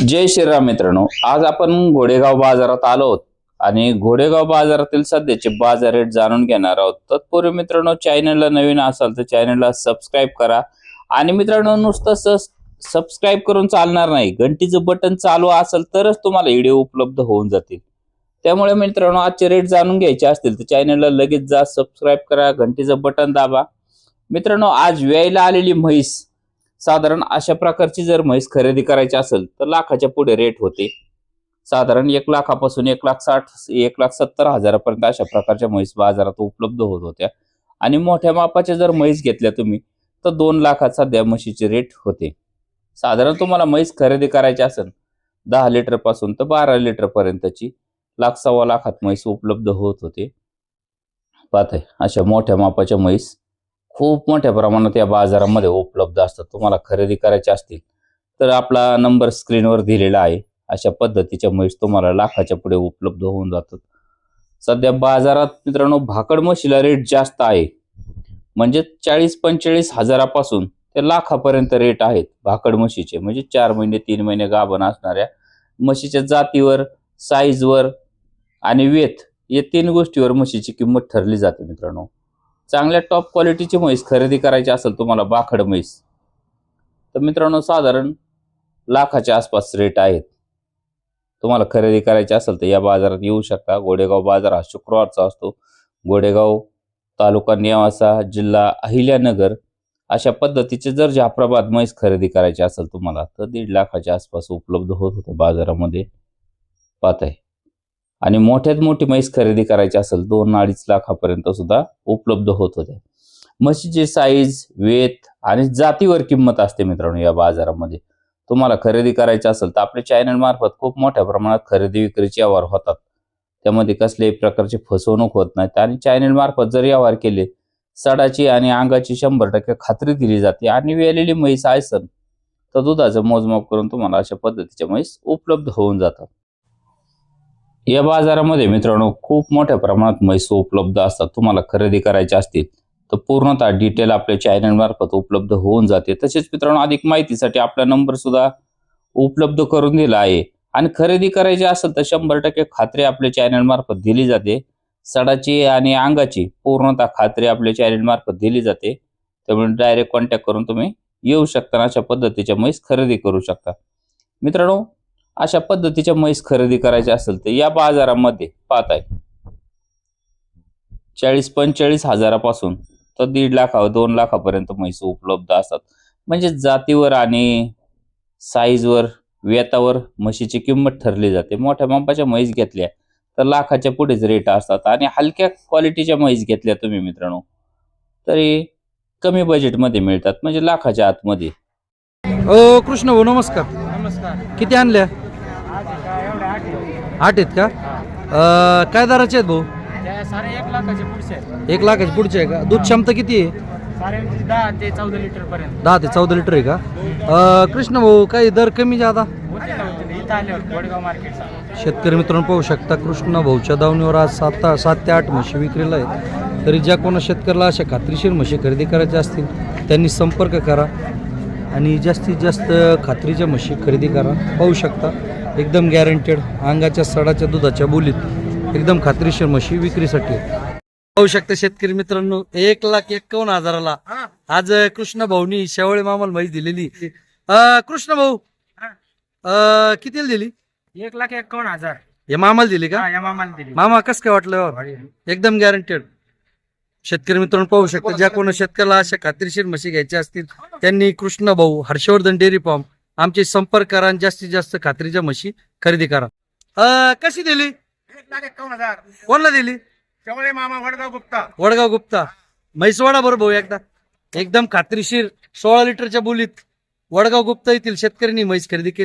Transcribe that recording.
जय श्रीराम मित्रांनो. आज आपण घोडेगाव बाजारात आलो आहोत. आणि घोडेगाव बाजारातील सध्याचे बाजार रेट जाणून घेणार आहोत. तत्पूर्वी मित्रांनो चॅनलला नवीन असाल तर चॅनलला सबस्क्राईब करा. आणि मित्रांनो नुसतं सबस्क्राईब करून चालणार नाही. घंटीचं बटन चालू असेल तरच तुम्हाला व्हिडिओ उपलब्ध होऊन जातील. त्यामुळे मित्रांनो आजचे रेट जाणून घ्यायचे असतील तर चॅनलला लगेच जा सबस्क्राईब करा. घंटीचं बटन दाबा. मित्रांनो आज व्यायला आलेली म्हैस साधारण अशा प्रकारची जर म्हैस खरेदी करायची असेल तर लाखाच्या पुढे रेट होते. साधारण एक लाखापासून एक लाख साठ एक लाख सत्तर हजारापर्यंत अशा प्रकारच्या म्हैस बाजारात उपलब्ध होत होत्या. आणि मोठ्या मापाच्या जर म्हैस घेतल्या तुम्ही तर दोन लाखात सध्या म्हशीचे रेट होते. साधारण तुम्हाला म्हैस खरेदी करायची असेल दहा लिटरपासून तर बारा लिटरपर्यंतची लाख सव्वा लाखात म्हैस उपलब्ध होत होते. पाहताय अशा मोठ्या मापाच्या म्हैस खूप मोठ्या प्रमाणात या बाजारामध्ये उपलब्ध असतात. तुम्हाला खरेदी करायचे असतील तर आपला नंबर स्क्रीनवर दिलेला आहे. अशा पद्धतीच्या म्हैस तुम्हाला लाखाच्या पुढे उपलब्ध होऊन जातात. सध्या बाजारात मित्रांनो भाकड म्हशीला रेट जास्त आहे. म्हणजे चाळीस पंचेचाळीस हजारापासून ते लाखापर्यंत रेट आहेत भाकड म्हशीचे. म्हणजे चार महिने तीन महिने गाभण असणाऱ्या म्हशीच्या जातीवर साईजवर आणि वेथ या तीन गोष्टीवर म्हशीची किंमत ठरली जाते मित्रांनो. चांगल्या टॉप क्वालिटीची म्हैस खरेदी करायची असेल तुम्हाला बाखड म्हैस तर मित्रांनो साधारण लाखाच्या आसपास रेट आहेत. तुम्हाला खरेदी करायची असेल तर या बाजारात येऊ शकता. गोडेगाव बाजार हा शुक्रवारचा असतो. गोडेगाव तालुका नेवासा जिल्हा अहिल्यानगर अशा पद्धतीचे जर जाफराबाद म्हैस खरेदी करायची असेल तुम्हाला तर दीड लाखाच्या आसपास उपलब्ध होत होते बाजारामध्ये. पाहताय. आणि मोठ्यात मोठी म्हैस खरेदी करायची असेल दोन अडीच लाखापर्यंत सुद्धा उपलब्ध होत होत्या म्हशीची साईज वेत आणि जातीवर किंमत असते मित्रांनो या बाजारामध्ये. तुम्हाला खरेदी करायची असेल तर आपल्या चॅनल मार्फत खूप मोठ्या प्रमाणात खरेदी विक्रीचे व्यवहार होतात. त्यामध्ये कसल्याही प्रकारची फसवणूक होत नाहीत आणि चॅनल मार्फत जर व्यवहार केले सडाची आणि अंगाची शंभर टक्के खात्री दिली जाते आणि वेलेली म्हैस असेल तर दुधाचं मोजमाप करून तुम्हाला अशा पद्धतीच्या म्हैस उपलब्ध होऊन जातात. या बाजारामध्ये मित्रांनो खूप मोठ्या प्रमाणात म्हैस उपलब्ध असतात. तुम्हाला खरेदी करायच्या असतील तर पूर्णतः डिटेल आपल्या चॅनलमार्फत उपलब्ध होऊन जाते. तसेच मित्रांनो अधिक माहितीसाठी आपला नंबर सुद्धा उपलब्ध करून दिला आहे. आणि खरेदी करायची असेल तर शंभर टक्के खात्री आपल्या चॅनलमार्फत दिली जाते. सडाची आणि अंगाची पूर्णतः खात्री आपल्या चॅनलमार्फत दिली जाते. त्यामुळे डायरेक्ट कॉन्टॅक्ट करून तुम्ही येऊ शकता अशा पद्धतीच्या म्हैस खरेदी करू शकता. मित्रांनो अशा पद्धतीच्या म्हैस खरेदी करायची असेल तर या बाजारामध्ये पाहताय. चाळीस पंचेचाळीस हजारापासून तर दीड लाखा दोन लाखापर्यंत म्हैस उपलब्ध असतात. म्हणजे जातीवर आणि साईजवर वेतावर म्हशीची किंमत ठरली जाते. मोठ्या मापाच्या म्हैस घेतल्या तर लाखाच्या पुढेच रेट असतात आणि हलक्या क्वालिटीच्या म्हैस घेतल्या तुम्ही मित्रांनो तरी कमी बजेटमध्ये मिळतात. म्हणजे लाखाच्या आतमध्ये. ओ कृष्ण भाऊ नमस्कार. नमस्कार. किती आणल्या? आठ आहे. आठ आहेत का? अं, काय दराचे आहेत भाऊ? त्या सारे एक लाखाचे पुढचे आहेत. एक लाखाचे पुढचे आहे का? दूध क्षमता किती आहे? सारे दहा ते चौदा लिटर पर्यंत. दहा ते चौदा लिटर आहे का? अं, कृष्ण भाऊ काही दर कमी जादा? होते ना होते ना. इथं आल्यावर गोडगाव मार्केटचा शेतकरी मित्रांनो पाहू शकता कृष्ण भाऊच्या दावणीवर आज सात सात ते आठ म्हशी विक्रीला आहेत. तरी ज्या कोणा शेतकऱ्याला अशा खात्रीशीर म्हशी खरेदी करायच्या असतील त्यांनी संपर्क करा आणि जास्तीत जास्त खात्रीच्या म्हशी खरेदी करा. पाहू शकता. एकदम गॅरंटेड अंगाच्या सडाच्या दुधाच्या बोलीत एकदम खात्रीशीर म्हशी विक्रीसाठी. पाहू शकता शेतकरी मित्रांनो एक लाख एक्कावन्न हजाराला आज कृष्ण भाऊनी शेवळे मामाला म्हैस दिलेली. कृष्ण भाऊ कितीला दिली? एक लाख एकावन्न हजार. हे मामाला दिली का? हा, या मामाला दिली. मामा कस काय वाटलं? एकदम गॅरंटेड शेतकरी मित्रांनो पाहू शकता ज्या कोणा शेतकऱ्याला अशा खात्रीशीर म्हशी घ्यायच्या असतील त्यांनी कृष्ण भाऊ हर्षवर्धन डेअरी फार्म आमचे संपर्क करा आणि जास्तीत जास्त खात्रीच्या म्हशी खरेदी करा. अं, कशी दिली? एक लाख एकावन्न हजार कोणला दिली? शेवळे मामा वडगाव गुप्ता. वडगाव गुप्ता म्हैसवाडा बरोबर भाऊ एकदा. एकदम खात्रीशीर सोळा लिटरच्या बोलीत वडगाव गुप्ता येथील शेतकऱ्यांनी म्हैस खरेदी केली.